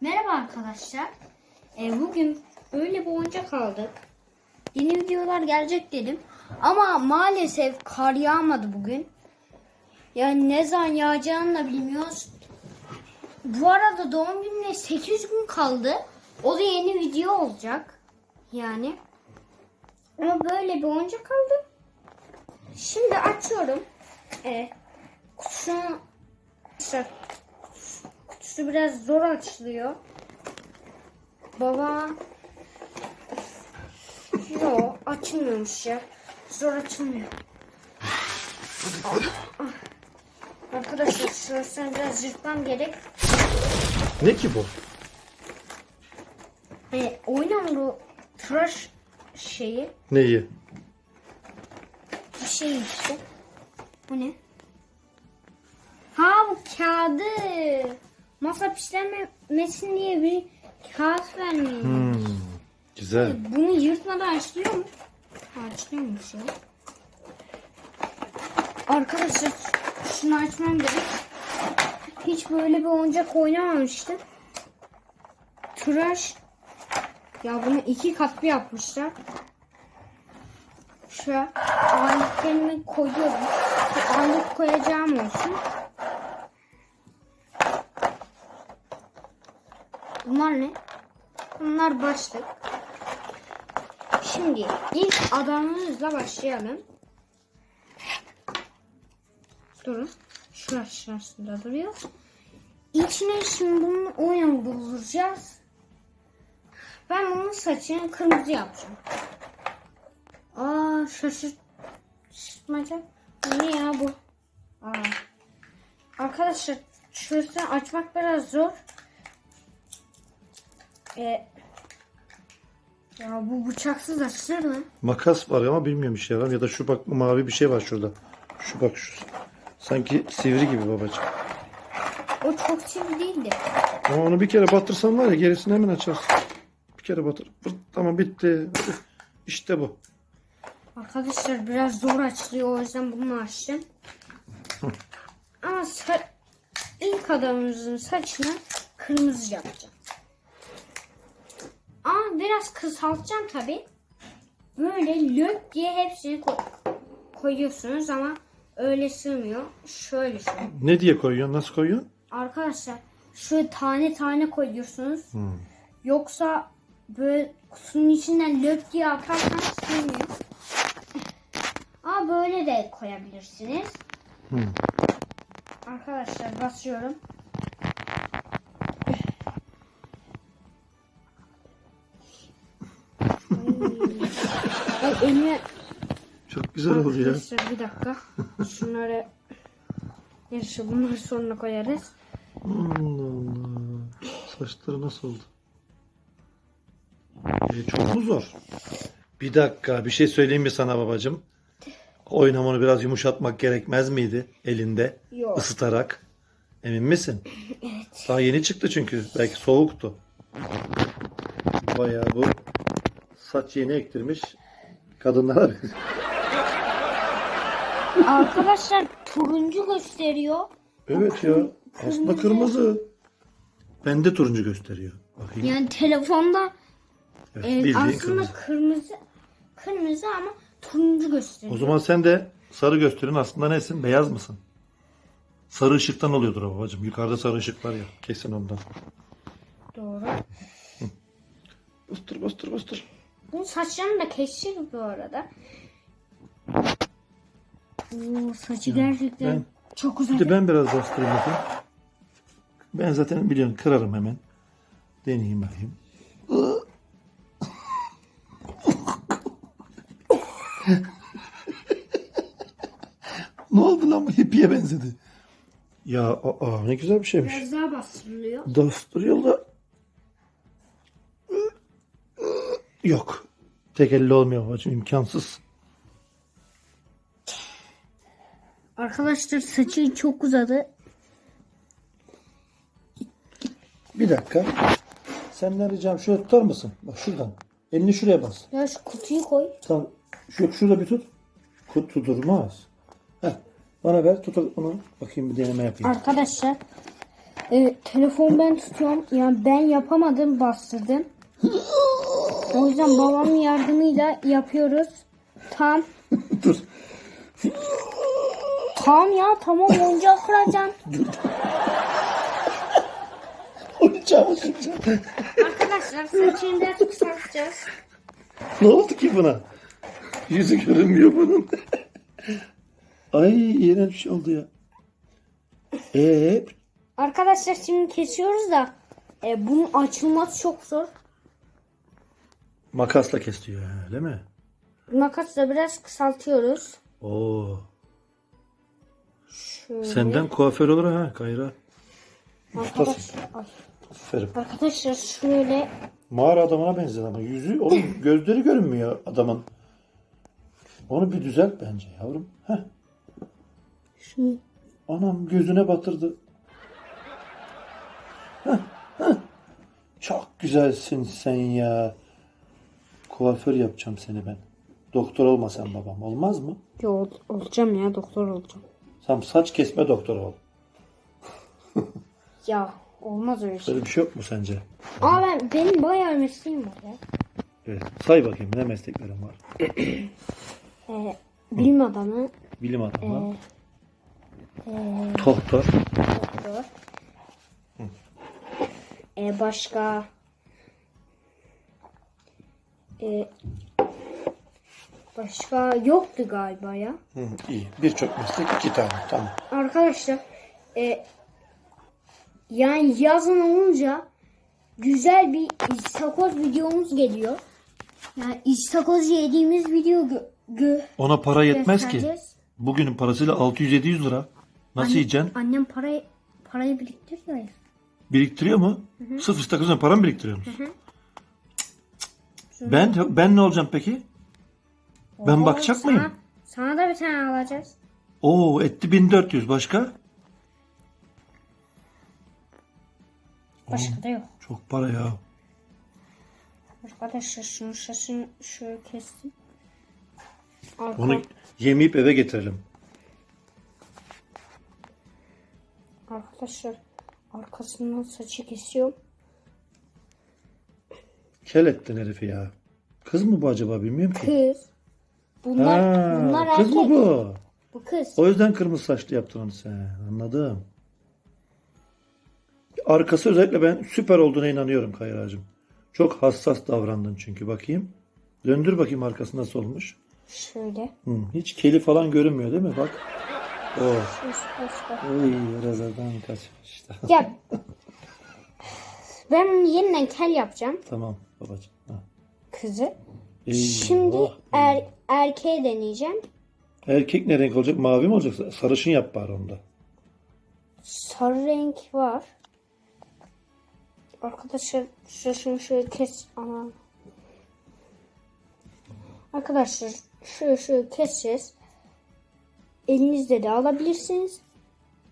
Merhaba arkadaşlar. Ee, bugün öyle bir oyuncak aldık. Yeni videolar gelecek dedim. Ama maalesef kar yağmadı bugün. Yani ne zaman yağacağını da bilmiyoruz. Bu arada doğum gününe 8 gün kaldı. O da yeni video olacak. Yani. Ama böyle bir oyuncak aldım. Şimdi açıyorum. Ee, kutusunu Kutusu biraz zor açılıyor. Baba Yo açılmıyormuş ya. Zor açılmıyor. Arkadaşlar şurasını biraz yırtmam gerek. Ne ki bu? Oynan bu tıraş şeyi Neyi? bir şey işte. Bu ne? Ha bu kağıdı. Masa pişlenmesin diye bir kağıt vermiyor. Hmm, güzel. Bunu yırtmadan açılıyor mu? Açılıyormuş ya. Arkadaşlar şunu açmam gerek. Hiç böyle bir oyuncak oynamamıştım. Tıraş. Ya bunu iki katlı yapmışlar. Şu aletlerimi koyuyorum. Alet koyacağım olsun. Bunlar ne? Bunlar başlık. Şimdi ilk adamımızla başlayalım. Durun. Şu aşağısında duruyor. İçine şimdi bunu oyun bulacağız. Ben bunun saçını kırmızı yapacağım. Aa şaşırtmaca. Ne ya bu? Aa. Arkadaşlar şurasını açmak biraz zor. Ee, ya bu bıçaksız açılır mı? Makas var ama bilmiyorum işe yarar. Ya da şu bak mavi bir şey var şurada. Şu bak şu. Sanki sivri gibi babacığım. O çok sivri değildi. Ama onu bir kere batırsan var ya gerisini hemen açarsın. Bir kere batır. Tamam bitti. İşte bu. Arkadaşlar biraz zor açılıyor o yüzden bunu açtım. Ama ilk adamımızın saçını kırmızı yapacağım. Ama biraz kısaltacağım tabi. Böyle lök diye hepsini koy- koyuyorsunuz ama öyle sığmıyor. Şöyle şöyle. Ne diye koyuyorsun? Nasıl koyuyorsun? Arkadaşlar şöyle tane tane koyuyorsunuz. Hmm. Yoksa böyle kutunun içinden lök diye atarsanız sığmıyor. Ama böyle de koyabilirsiniz. Hmm. Arkadaşlar basıyorum. Ay, Çok güzel oldu ya. Arkadaşlar bir dakika. Şunları Neyse bunları sonra koyarız. Allah Allah. Saçları nasıl oldu? E, çok mu zor? Bir dakika bir şey söyleyeyim mi sana babacığım? Oynamanı biraz yumuşatmak gerekmez miydi elinde Yok. ısıtarak? Emin misin? Evet. Daha yeni çıktı çünkü. Belki soğuktu. Bayağı bu saç yeni ektirmiş. Kadınlara Arkadaşlar turuncu gösteriyor. Evet ya. Aslında kırmızı. Bende turuncu gösteriyor. Bakayım. Yani telefonda Evet, e, bildiğin aslında kırmızı. kırmızı kırmızı ama turuncu O gösteriyor. zaman sen de sarı gösterin aslında nesin? Beyaz mısın? Sarı ışıktan oluyordur o babacığım. Yukarıda sarı ışık var ya. Kesin ondan. Doğru. Bastır bastır bastır. Bu saçlarını da kesecek bu arada. Oo, saçı gerçekten ben- çok uzak. de ben biraz bastırayım bakayım. Ben zaten biliyorsun kırarım hemen. Deneyeyim bakayım. ne oldu lan bu hippiye benzedi. Ya aa, ne güzel bir şeymiş. Biraz daha bastırılıyor. Bastırıyor da yok. Tek elle olmuyor babacığım imkansız. Arkadaşlar saçı çok uzadı. Bir dakika. Senden ricam şöyle tutar mısın? Bak şuradan. Elini şuraya bas. Ya şu kutuyu koy. Tamam. Şu, yok şurada bir tut. Kut tutulmaz. Heh. Bana ver tut onu. Bakayım bir deneme yapayım. Arkadaşlar e, telefon ben tutuyorum. Yani ben yapamadım bastırdım. O yüzden babamın yardımıyla yapıyoruz. Tam. Dur. Tam ya tamam oyuncak kıracağım. Oyuncağımı kıracağım. Arkadaşlar saçını biraz kısaltacağız. Ne oldu ki buna? Yüzü görünmüyor bunun. Ay iğrenç bir şey oldu ya. Ee, Arkadaşlar şimdi kesiyoruz da e, bunun açılması çok zor. Makasla kesiyor ha, değil mi? Makasla biraz kısaltıyoruz. Oo. Şöyle. Senden kuaför olur ha Kayra. Ay. Aferin. Arkadaşlar şöyle Mağara adamına benziyor ama yüzü, oğlum gözleri görünmüyor adamın. Onu bir düzelt bence yavrum. Heh. şu Anam gözüne batırdı. Heh, heh. Çok güzelsin sen ya. Kuaför yapacağım seni ben. Doktor olmasan babam olmaz mı? Yo, olacağım ya doktor olacağım. Sen saç kesme doktoru ol. Ya olmaz öyle şey. Böyle bir şey yok mu sence? Aa ben benim bayağı mesleğim var ya. Evet. Say bakayım ne mesleklerin var? Ee, bilim adamı, Bilim adamı. ee, Doktor. doktor. Ee, başka ee, başka yoktu galiba ya. Hı, iyi. Birçok meslek iki tane. Tamam. Arkadaşlar e, yani yazın olunca güzel bir istakoz videomuz geliyor. Yani istakoz yediğimiz video gö- gö- Ona para yetmez ki. Bugünün parasıyla 600-700 lira. Nasıl yiyeceksin? Annem parayı parayı biriktiriyor ya. Biriktiriyor mu? Sırf istakozuna para mı biriktiriyor musun? Ben ben ne olacağım peki? Ben Oo, bakacak sana- mıyım? Sana da bir tane alacağız. Oo etti 1400 başka? Başka da yok. Çok para ya. Arkadaşlar şunu şaşını şöyle kestim. Arka, Onu yemeyip eve getirelim. Arkadaşlar arkasından saçı kesiyorum. Kel ettin herifi ya. Kız mı bu acaba bilmiyorum ki. Kız. Bunlar Ha, bunlar kız erkek. mı bu? Bu kız. O yüzden kırmızı saçlı yaptın onu sen. Anladım. Arkası özellikle ben süper olduğuna inanıyorum Kayracığım. Çok hassas davrandın çünkü bakayım. Döndür bakayım arkası nasıl olmuş. Şöyle. Hı, hiç keli falan görünmüyor değil mi? Bak. Oh. Oy, rezadan kaçmış. Ya ben onu yeniden kel yapacağım tamam babacığım. Ha. kızı. Eyvah. Şimdi er, erkeğe deneyeceğim. Erkek ne renk olacak? Mavi mi olacak? Sarışın yap bari onda. Sarı renk var. Arkadaşlar şunu şöyle kes. Ana. Arkadaşlar şöyle şöyle keseceğiz. Elinizde de alabilirsiniz.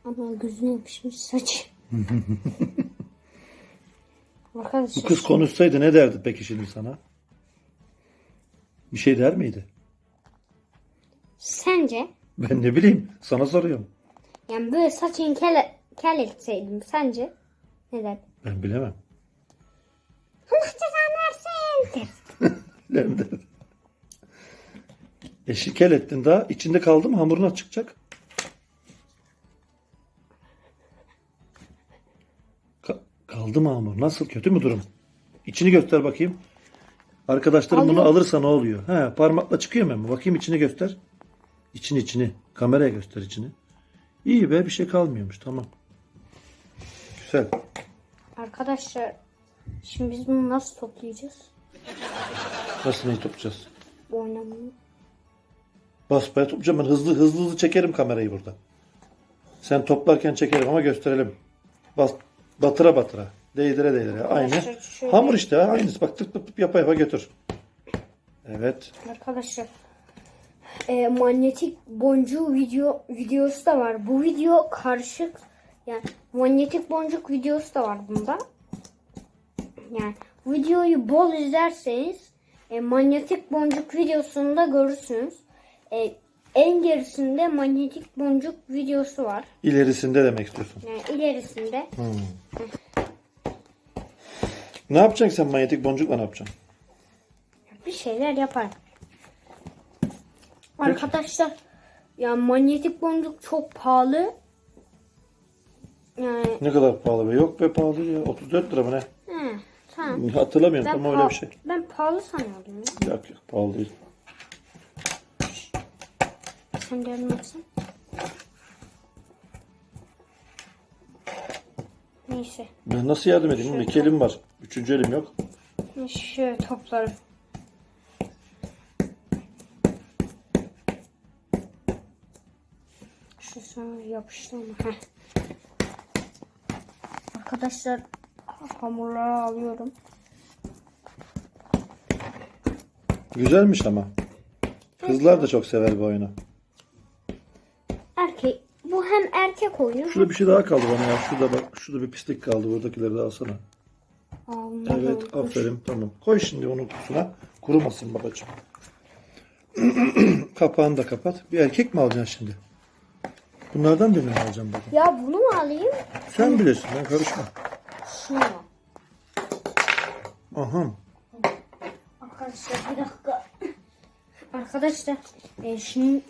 Ama gözüne yapışmış saç. Arkadaşlar Bu kız konuşsaydı ne derdi peki şimdi sana? Bir şey der miydi? sence Ben ne bileyim. Sana soruyorum. yani böyle saçını kel, kel etseydim sence ne derdin? Ben bilemem. Allah cezanı versin. Bilemem derdi. E şikel ettin daha. içinde kaldı mı hamuruna çıkacak. Kaldı mı? Nasıl? Kötü mü durum? İçini göster bakayım. Arkadaşlarım bunu Alıyorum. alırsa ne oluyor? He, parmakla çıkıyor mu? Bakayım içini göster. İçini içini. Kameraya göster içini. İyi be bir şey kalmıyormuş. Tamam. Güzel. Arkadaşlar şimdi biz bunu nasıl toplayacağız? Nasıl neyi toplayacağız? Bu oynamayı. Basbaya toplayacağım ben hızlı hızlı hızlı çekerim kamerayı burada. Sen toplarken çekerim ama gösterelim. Bas, batıra batıra. Değdire değdire. Aynı. Arkadaşlar şöyle- Hamur işte aynısı. Bak tık tık tık yapa yapa götür. Evet. Arkadaşlar e, manyetik boncuğu video videosu da var. Bu video karışık yani manyetik boncuk videosu da var bunda. Yani videoyu bol izlerseniz e, manyetik boncuk videosunu da görürsünüz. E, en gerisinde manyetik boncuk videosu var. İlerisinde demek istiyorsun. Yani ilerisinde. Ne yapacaksın sen manyetik boncukla ne yapacaksın? bir şeyler yapar. Arkadaşlar ya manyetik boncuk çok pahalı. Yani Ne kadar pahalı be? Yok be pahalı ya. 34 lira mı ne? he, tamam. Hatırlamıyorum Ben, pa- öyle bir şey. ben pahalı sanıyordum ya. Yok yok pahalı değil. Sen de ölmezsin. Neyse. Ben nasıl yardım edeyim? oğlum? İki elim var. Üçüncü elim yok. Şöyle toplarım. Şu sana yapıştı mı? Heh. Arkadaşlar hamurları alıyorum. Güzelmiş ama. Kızlar da çok sever bu oyunu. Erkek. Bu hem erkek oyunu. Şurada bir şey daha kaldı bana ya. Şurada bak. Şurada bir pislik kaldı. Buradakileri de alsana. Almadım. Evet aferin tamam. Koy şimdi onu kutusuna. Kurumasın babacığım. Kapağını da kapat. Bir erkek mi alacaksın şimdi? Bunlardan birini mi alacaksın baba? Ya bunu mu alayım? Sen bilirsin ben karışma. Şunu? Aha. Arkadaşlar bir dakika. Arkadaşlar e, şimdi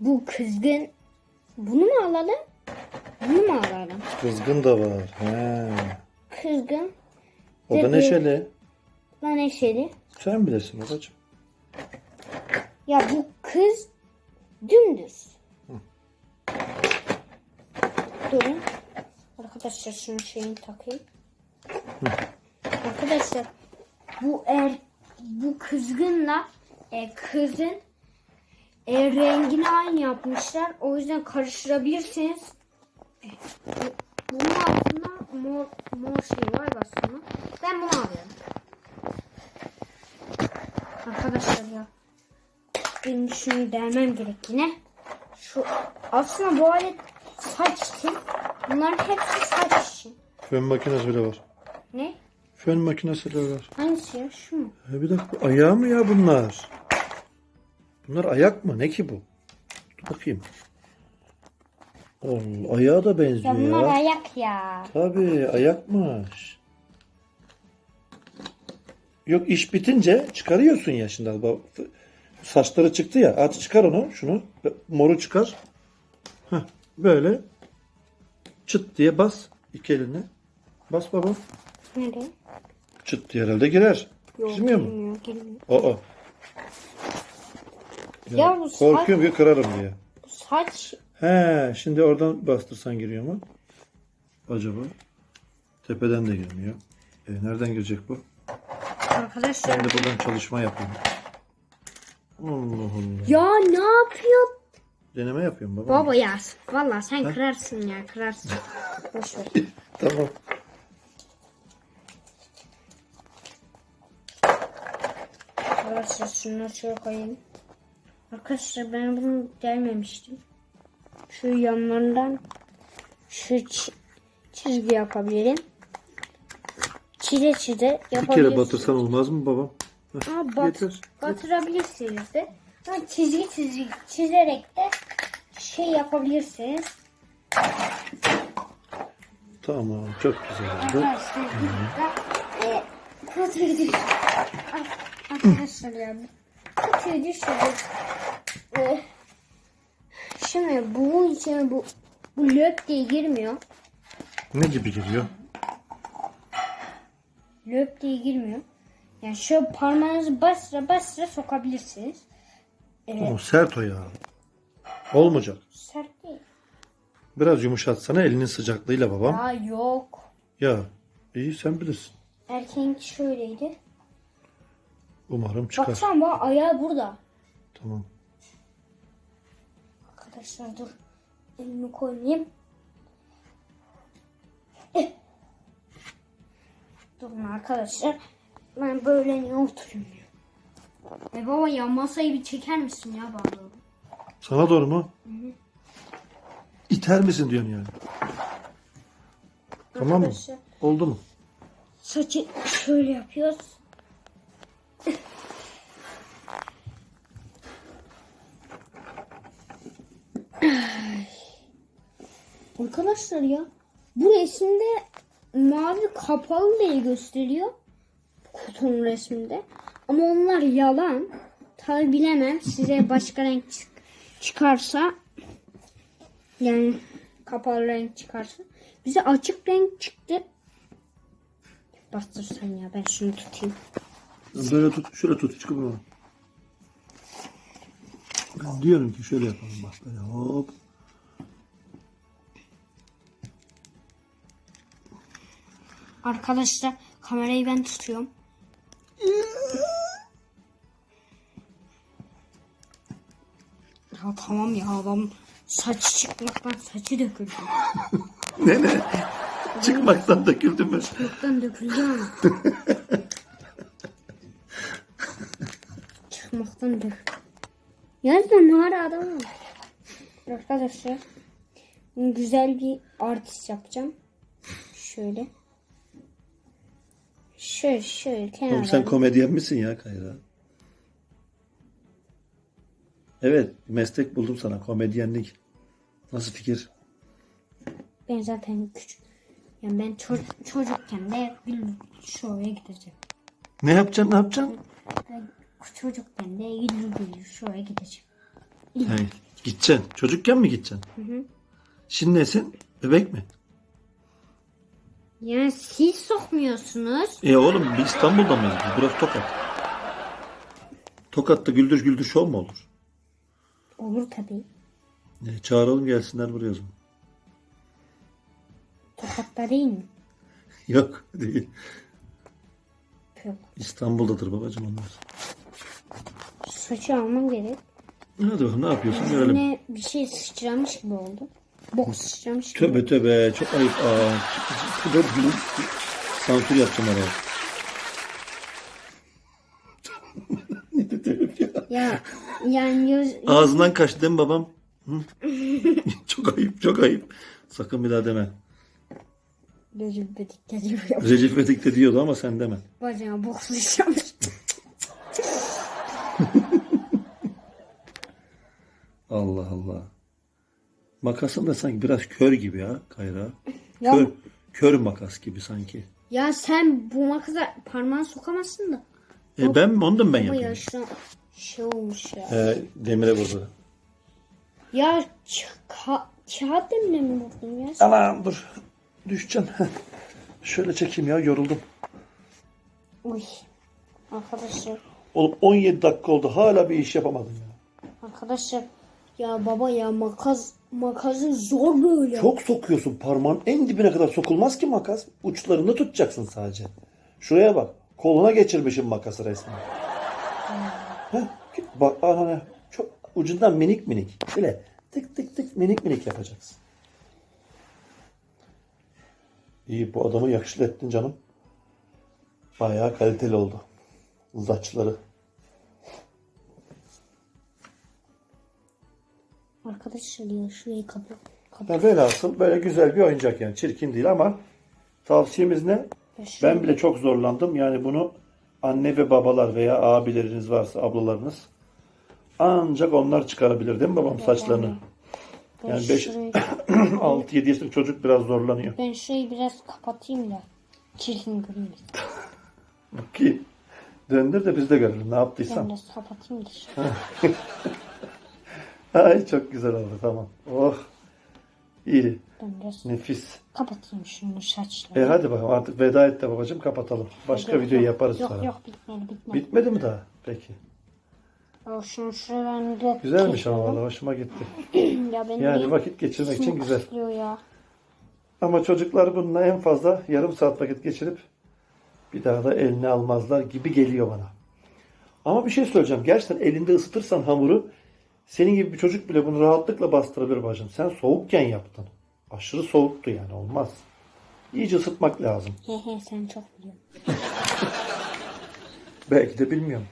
bu kızgın bunu mu alalım? Bunu mu alalım? Kızgın da var. He. Kızgın O da Peki. neşeli. lan neşeli. Sen bilirsin babacığım. Ya bu kız dümdüz. Durun. Arkadaşlar şunu şeyini takayım. Arkadaşlar bu er bu kızgınla e, kızın e, rengini aynı yapmışlar. O yüzden karıştırabilirsiniz. E, bu- bunun altında mor, mor şey var aslında. Ben bunu alıyorum. Arkadaşlar ya. Benim şunu dermem gerek yine. Şu aslında bu alet saç için. Bunların hepsi saç için. Fön makinesi bile var. Ne? Fön makinesi bile var. Hangisi ya? Şu mu? E bir dakika ayağı mı ya bunlar? Bunlar ayak mı? Ne ki bu? Dur bakayım. Allah, ayağa da benziyor Ya ya. bunlar ayak ya. Tabii ayakmış. Yok iş bitince çıkarıyorsun ya şimdi. Bak, Saçları çıktı ya. At çıkar onu. Şunu. Moru çıkar. Heh, böyle. Çıt diye bas. iki eline. Bas baba. Nereye? Çıt diye herhalde girer. Yok, Girmiyor mu? girmiyor. Aa. Ya bu saç, Korkuyorum ki kırarım diye. bu saç He, şimdi oradan bastırsan giriyor mu? Acaba? Tepeden de girmiyor. E, nereden girecek bu? arkadaşlar. Ben de buradan çalışma yapayım. Allah Allah. Ya ne yapıyor? Deneme yapıyorum baba. Baba ya valla sen kırarsın ya kırarsın. Boş ver. Tamam. Arkadaşlar şunları şöyle koyayım. Arkadaşlar ben bunu gelmemiştim. Şu yanlarından şu çi- çizgi yapabilirim. Çize çize Bir yapabilirim. kere batırsan olmaz mı babam? Heh, Aa, bat, yeter. batırabilirsiniz de. Ha, çizgi çizgi çizerek de şey yapabilirsiniz. Tamam, çok güzel oldu. Arkadaşlar bir dakika. Ee, kutuyu. Ar- Arkadaşlar ya. Kutuyu düşürdük. Şimdi bunun içine bu bu löp diye girmiyor. Ne gibi giriyor? Löp diye girmiyor. Yani şöyle parmağınızı bastıra bastıra sokabilirsiniz. O sert o ya. Olmayacak. Sert değil. Biraz yumuşatsana elinin sıcaklığıyla babam. Aa yok. Ya, iyi sen bilirsin. Erkeğinki şöyleydi. Umarım çıkar. Baksana bak ayağı burada. Tamam. Arkadaşlar dur. Elimi koyayım. Eh. Durun arkadaşlar. Ben böyle niye oturayım ya? E baba ya masayı bir çeker misin ya bana doğru? Sana doğru mu? İter misin diyorsun yani. Tamam mı? Arkadaşlar Oldu mu? saçı şöyle yapıyoruz. Arkadaşlar ya bu resimde mavi kapalı diye gösteriyor. Kutunun resminde. Ama onlar yalan. Tabi bilemem. Size başka renk çık- çıkarsa yani kapalı renk çıkarsa. Bize açık renk çıktı. Bastırsan ya ben şunu tutayım. Böyle tut, şöyle tut çıkıp diyorum ki şöyle yapalım bak böyle hop. Arkadaşlar kamerayı ben tutuyorum. Ya tamam ya adam saç çıkmaktan saçı döküldü. Ne ne? Çıkmaktan döküldü mü? Yoktan döküldü ama. Çıkmaktan döküldü. Yazın mağara adamı. Arkadaşlar güzel bir artist yapacağım. Şöyle. Şöyle şöyle kenara. Oğlum sen komedyen misin ya Kayra? Evet meslek buldum sana komedyenlik. Nasıl fikir? Ben zaten küçük. Yani ben ço- çocukken de bir şovaya gideceğim. Ne yapacaksın ne yapacaksın? Ben çocukken de güllü güllü şovaya gideceğim. Hey, gideceksin. Çocukken mi gideceksin? Şimdi nesin? Bebek mi? Yani siz sokmuyorsunuz. E oğlum biz İstanbul'da mıyız? biz? Burası Tokat. Tokat'ta güldür güldür şov mu olur? Olur tabii. E, çağıralım gelsinler buraya o zaman. Tokat'ta değil mi? Yok değil. Yok. İstanbul'dadır babacığım onlar. Saçı almam gerek. Hadi bakalım ne yapıyorsun görelim. Yine bir şey sıçramış gibi oldu. Bok sıçramış gibi. Tövbe tövbe çok ayıp. Aa, tövbe, tövbe. Sansür yapacağım araya. ne dedim ya? Ya yani yüz, Ağzından kaçtı değil mi babam? Çok ayıp çok ayıp. Sakın bir daha deme. gözüm bedik gibi yap. Recep İvedik de diyordu ama sen deme. Bacağına bok sıçramış. Allah Allah. Makasın da sanki biraz kör gibi ya Kayra. Ya- Kör, kör makas gibi sanki. ya sen bu makasa parmağını sokamazsın da. E ben onu da mı ben Ama yapayım? yaşlı şey olmuş ya. Ee, demire vurdu. Ya ka- kağıt demine mi vurdun ya? sen? Anam dur. Düşeceksin. Şöyle çekeyim ya yoruldum. Uy. Arkadaşlar. Oğlum 17 dakika oldu hala bir iş yapamadım ya. Arkadaşlar. Ya baba ya makas makası zor böyle. Çok sokuyorsun parmağın en dibine kadar sokulmaz ki makas. Uçlarını tutacaksın sadece. Şuraya bak. Koluna geçirmişim makası resmen. Heh, bak ana ne. Çok ucundan minik minik. Şöyle tık tık tık minik minik yapacaksın. İyi bu adamı yakışıklı ettin canım. Bayağı kaliteli oldu. Saçları. Arkadaşlar ya şurayı kapı. kapı. Ya velhasıl böyle güzel bir oyuncak yani. Çirkin değil ama tavsiyemiz ne? Ben bile çok zorlandım. Yani bunu anne ve babalar veya abileriniz varsa ablalarınız ancak onlar çıkarabilir değil mi babam saçlarını? Ben Yani 5 şurayı, 6-7 yaşındaki çocuk biraz zorlanıyor. ben şurayı biraz kapatayım da. Çirkin görünüyor. Ki döndür de biz de görelim ne Ben yaptıysan. biraz kapatayım da. Ay çok güzel oldu tamam. Oh. İyi. Ben biraz Nefis. kapatayım şunu saçları. E hadi bakalım artık veda et de babacığım kapatalım. Başka Yok, videoyu yok, yaparız yok, sonra. Yok bitmedi bitmedi. Bitmedi mi daha? Peki. Ya şunu şuradan da Güzelmiş ama vallahi hoşuma gitti. ya benim Yani vakit geçirmek için güzel. kısılıyor ya. Ama çocuklar bununla en fazla yarım saat vakit geçirip bir daha da eline almazlar gibi geliyor bana. Ama bir şey söyleyeceğim. Gerçekten elinde ısıtırsan hamuru senin gibi bir çocuk bile bunu rahatlıkla bastırabilir bacım. Sen soğukken yaptın. Aşırı soğuktu yani olmaz. İyice ısıtmak lazım. He he sen çok biliyorsun. Belki de bilmiyorum.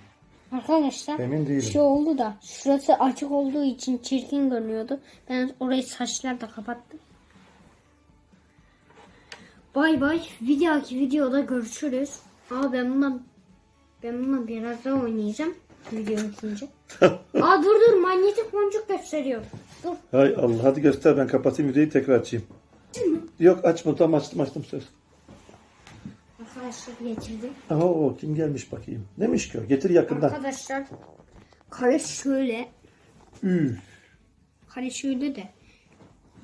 Arkadaşlar Emin değilim. şey oldu da şurası açık olduğu için çirkin görünüyordu. Ben orayı saçlarla kapattım. Bay bay. Bir dahaki videoda görüşürüz. Aa ben bundan ben bundan biraz daha oynayacağım. Video bitince. Aa dur dur manyetik boncuk gösteriyor. Dur. Hay Allah hadi göster ben kapatayım videoyu tekrar açayım. Yok açma tamam açtım açtım söz. Arkadaşlar getirdim. Oo kim gelmiş bakayım. Neymiş ki o? Getir yakından. Arkadaşlar kare şöyle. Üf. Kare şöyle de.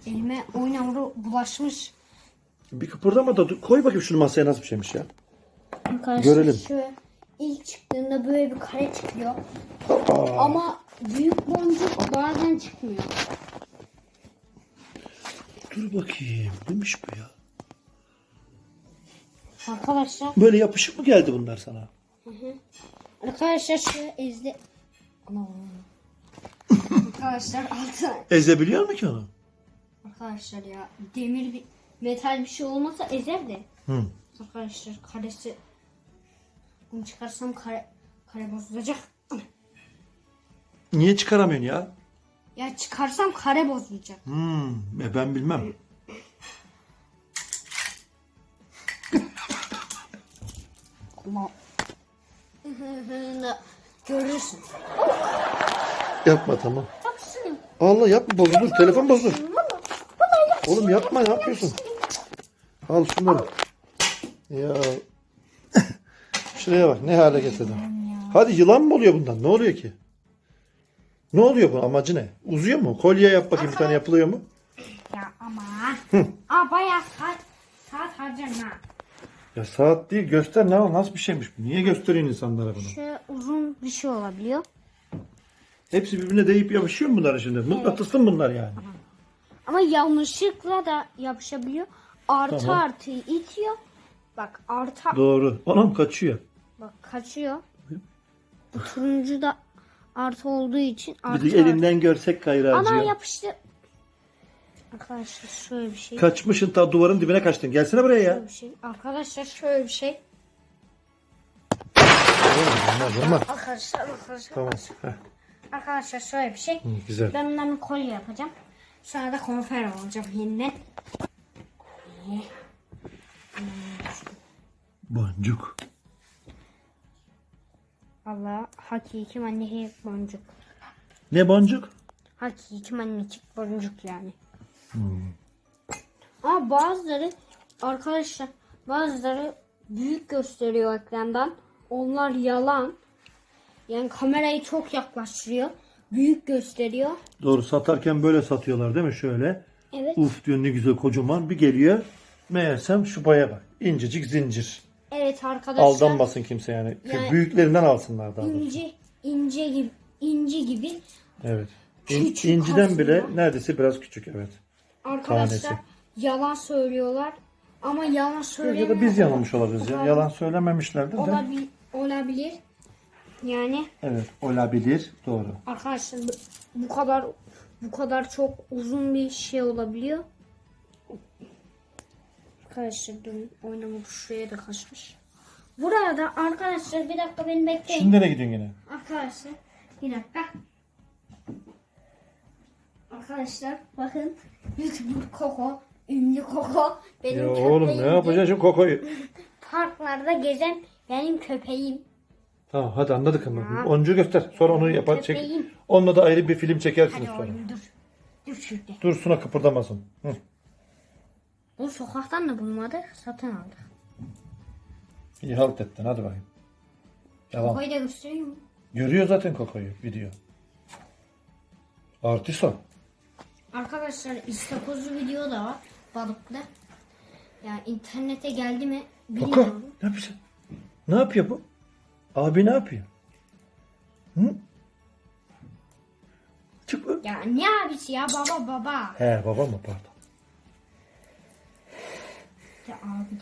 Elime oyun hamuru bulaşmış. Bir kıpırdama da dur. koy bakayım şunu masaya nasıl bir şeymiş ya. Arkadaşlar Görelim. Şöyle ilk çıktığında böyle bir kare çıkıyor. Aa, Ama büyük boncuk bazen çıkmıyor. dur bakayım. Neymiş bu ya? Arkadaşlar Böyle yapışık mı geldi bunlar sana? arkadaşlar şöyle ezdi. Ana. arkadaşlar altı. Ezebiliyor mu ki onu? Arkadaşlar ya demir bir metal bir şey olmasa ezer de. Hı. Arkadaşlar karesi bunu çıkarsam kare kare bozulacak. Niye çıkaramıyorsun ya? Ya çıkarsam kare bozulacak. Hmm, e ben bilmem. Ama görürsün. Yapma tamam. Allah yapma bozulur. Telefon bozulur. Oğlum yapma ne yapıyorsun? Al şunları. Ya. Şuraya bak ne hale getirdim. Hadi yılan mı oluyor bundan? Ne oluyor ki? Ne oluyor bu? Amacı ne? Uzuyor mu? Kolye yap bakayım bir tane yapılıyor mu? Ya ama. Aa bayağı saat saat harcarım ha. Ya saat değil göster ne o nasıl bir şeymiş bu? Niye gösteriyorsun insanlara bunu? Şöyle uzun bir şey olabiliyor. Hepsi birbirine değip yapışıyor mu bunlar şimdi? Mıknatıslı mı bunlar yani? Ama yanlışlıkla da yapışabiliyor. Artı Tamam. artıyı itiyor. Bak artı Doğru. Anam kaçıyor. Bak kaçıyor. Bu turuncu da artı olduğu için Bir artı de elinden görsek gayrı Ana acıyor. yapıştı. Arkadaşlar şöyle bir şey. Kaçmışın ta duvarın dibine kaçtın. Gelsene buraya ya. Şöyle bir şey. Arkadaşlar şöyle bir şey. Vurma vurma. Arkadaşlar arkadaşlar. Tamam. Heh, Arkadaşlar şöyle bir şey. hı, güzel. Ben bundan bir kolye yapacağım. Sonra da konfer olacağım yeniden. Kolye. Boncuk. Allah hakiki mannecik boncuk. Ne boncuk? Hakiki mannecik boncuk yani. Ama bazıları arkadaşlar bazıları büyük gösteriyor ekrandan. Onlar yalan. Yani kamerayı çok yaklaştırıyor. Büyük gösteriyor. Doğru satarken böyle satıyorlar değil mi? Şöyle. Evet. Uf diyor ne güzel kocaman. Bir geliyor. Meğersem şu baya bak. İncecik zincir. Evet arkadaşlar. Aldanmasın kimse yani. Yani- Büyüklerinden alsınlar daha doğrusu. İnce ince gibi inci gibi Evet. İn, Küçük inciden bile neredeyse biraz küçük evet. arkadaşlar Tanesi. yalan söylüyorlar. Ama yalan Ya söylemiyorlar. da biz yanılmış olabiliriz ya. Yalan söylememişlerdir de. Olabil, olabilir. Yani Evet olabilir. Doğru. arkadaşlar bu, bu kadar bu kadar çok uzun bir şey olabiliyor. Arkadaşlar dün oynamak şuraya da kaçmış. Burada arkadaşlar bir dakika beni bekleyin. Şimdi nereye gidiyorsun yine? Arkadaşlar bir dakika. Arkadaşlar bakın YouTuber Koko, ünlü Koko benim Ya köpeğim. oğlum ne yapacaksın şimdi kokoyu? Parklarda gezen benim köpeğim. Tamam hadi anladık ama. Oncu göster. Sonra onu yapar çek. Onunla da ayrı bir film çekersiniz Hadi sonra. oğlum dur. Dur şurada. Dursun'a kıpırdamasın. Hı. Bunu sokaktan da bulmadık. Satın aldık. İyi halt ettin hadi bakayım. Devam. Kokoyu da göstereyim mi? Görüyor zaten kokoyu video. Artist o. Arkadaşlar istakozlu video da var. Balıklı. Yani internete geldi mi Koko bilmiyorum. ne yapıyorsun? Ne yapıyor bu? Abi ne yapıyor? Hı? Çık. Ya ne abisi ya baba baba. He baba mı pardon. Ya abi.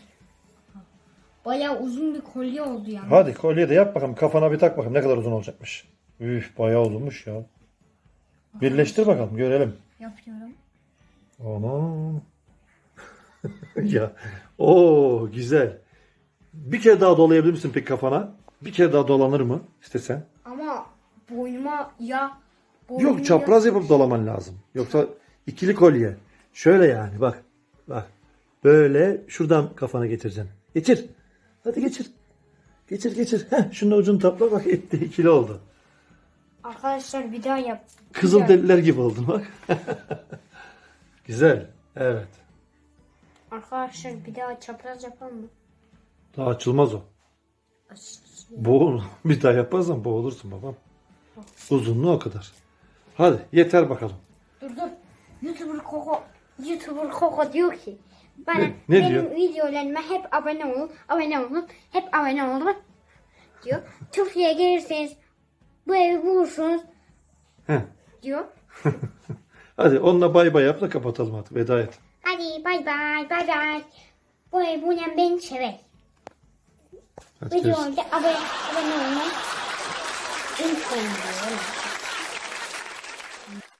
Bayağı uzun bir kolye oldu yani. Hadi kolye de yap bakalım. Kafana bir tak bakalım ne kadar uzun olacakmış. Üf bayağı uzunmuş ya. Birleştir bakalım görelim. Yapıyorum. Aman. ya. Oo güzel. Bir kere daha dolayabilir misin peki kafana? Bir kere daha dolanır mı istesen? Ama boynuma ya boynuma Yok çapraz yapıp dolaman lazım. Yoksa ikili kolye. Şöyle yani bak. Bak. Böyle şuradan kafana getireceksin. Geçir. Hadi geçir. Geçir geçir. Heh, şunun ucunu topla bak etti ikili oldu. Arkadaşlar bir daha yap. Kızıl deliler gibi oldun bak. Güzel. Evet. Arkadaşlar bir daha çapraz yapalım mı? Daha açılmaz o. Boğul. Bir daha yaparsan boğulursun babam. Uzunluğu o kadar. Hadi yeter bakalım. Dur dur. YouTuber Koko, YouTuber Koko diyor ki bana Ne- ne benim diyor? videolarıma hep abone olun, abone olun, hep abone olun diyor. Türkiye'ye gelirseniz bu evi bulursunuz Heh. diyor. Hadi onunla bay bay yap da kapatalım artık. Veda et. Hadi bay bay bay bay. Bu ev bulan beni sever. Hadi. Videoda abone, abone olmayı unutmayın diyor.